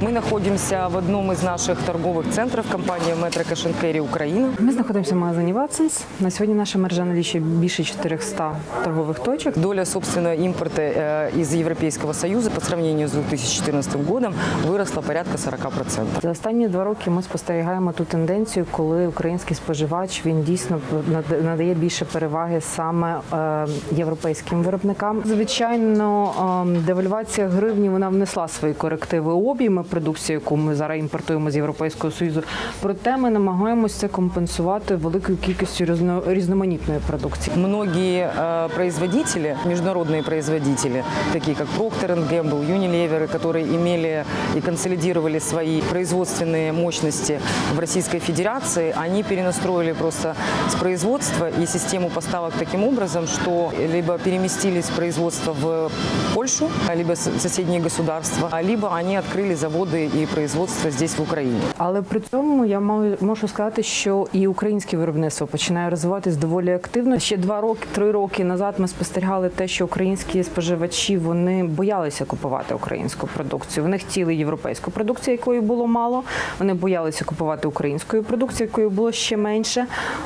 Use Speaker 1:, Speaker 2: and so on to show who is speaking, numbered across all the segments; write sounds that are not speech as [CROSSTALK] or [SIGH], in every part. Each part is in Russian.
Speaker 1: Мы находимся в одном из наших торговых центров компании Metro Cash and Carry Украина.
Speaker 2: Ми знаходимося в магазині Watsons. На сьогодні наша мережа налічує більше 400 торгових точок.
Speaker 1: Доля собственного импорта э, из Европейского Союза по сравнению с 2014 годом выросла порядка 40%.
Speaker 2: За останні два роки ми спостерігаємо ту тенденцію, коли український споживач він дійсно над- надає більше переваги саме е, європейським виробникам. Звичайно, е, девальвація гривні вона внесла свої корективи у об'єми продукції, яку ми зараз імпортуємо з Європейського союзу. Проте ми намагаємося це компенсувати великою кількістю різно- різноманітної продукції.
Speaker 1: Многие э, производители, международные производители, такие как Procter Gamble, Unilever, которые имели и консолидировали свои производственные мощности в Российской Федерации, они перенастроили просто с производства и систему поставок таким образом, что либо переместились производство в Польшу, либо с- соседние государства, либо они открыли заводы и производство здесь, в Украине.
Speaker 2: Але при цьому я можу сказати, що і українське виробництво починає розвиватись доволі активно. Ще два роки, три роки назад ми спостерігали те, що українські споживачі вони боялися купувати українську продукцію. Вони хотіли європейську продукцію, якої було мало. Вони боялися купувати української продукції, якої було ще менше.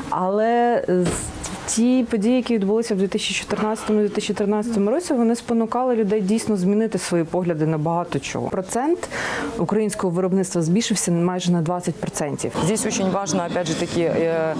Speaker 2: Але Ті події, які відбулися в 2014-2013 році, вони спонукали людей дійсно змінити свої погляди на багато чого. Процент українського виробництва збільшився майже на 20%.
Speaker 1: Здесь очень важно, опять же таки, э,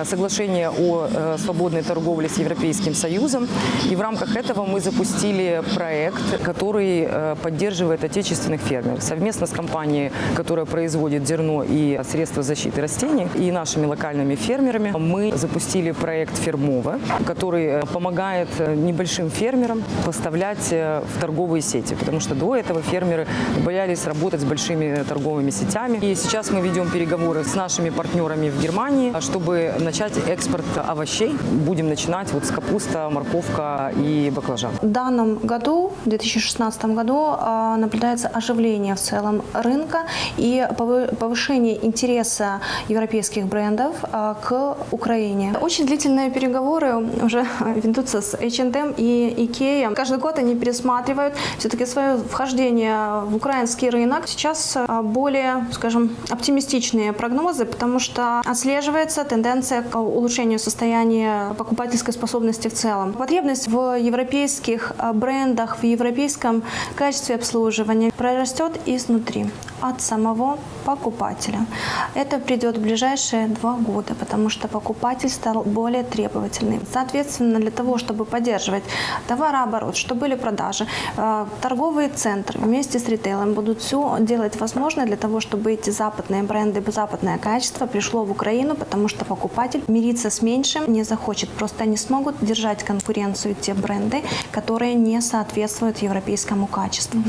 Speaker 1: э, соглашение о э, свободной торговле с Европейским Союзом. И в рамках этого мы запустили проект, который э, поддерживает отечественных фермеров. Совместно с компанией, которая производит зерно и средства защиты растений, и нашими локальными фермерами мы запустили проект «Фермова», который э, помогает э, небольшим фермерам поставлять э, в торговые сети. Потому что до этого фермеры боялись работать с большими торговыми сетями. И сейчас мы ведем переговоры с нашими партнерами в Германии, чтобы начать экспорт овощей. Будем начинать вот с капуста, морковка и баклажан.
Speaker 3: В данном году, в 2016 году, а, наблюдается оживление в целом рынка и повы- повышение интереса европейских брендов а, к Украине. Очень длительные переговоры уже [LAUGHS] ведутся с H&M и Ikea. Каждый год они пересматривают все-таки свое вхождение в украинский рынок. Сейчас а, более, скажем, оптимистичные прогнозы, потому что отслеживается тенденция к улучшению состояния покупательской способности в целом. Потребность в европейских а, брендах, в европейском качестве обслуживания прорастет изнутри, от самого покупателя. Это придет в ближайшие два года, потому что покупатель стал более требовательным. Соответственно, для того, чтобы поддерживать товарооборот, чтобы были продажи, э, торговые центры вместе с ритейлом будут все делать возможное для того, чтобы эти западные бренды, западное качество пришло в Украину, потому что покупатель мириться с меньшим не захочет. Просто не смогут держать конкуренцию те бренды, которые не соответствуют европейскому качеству.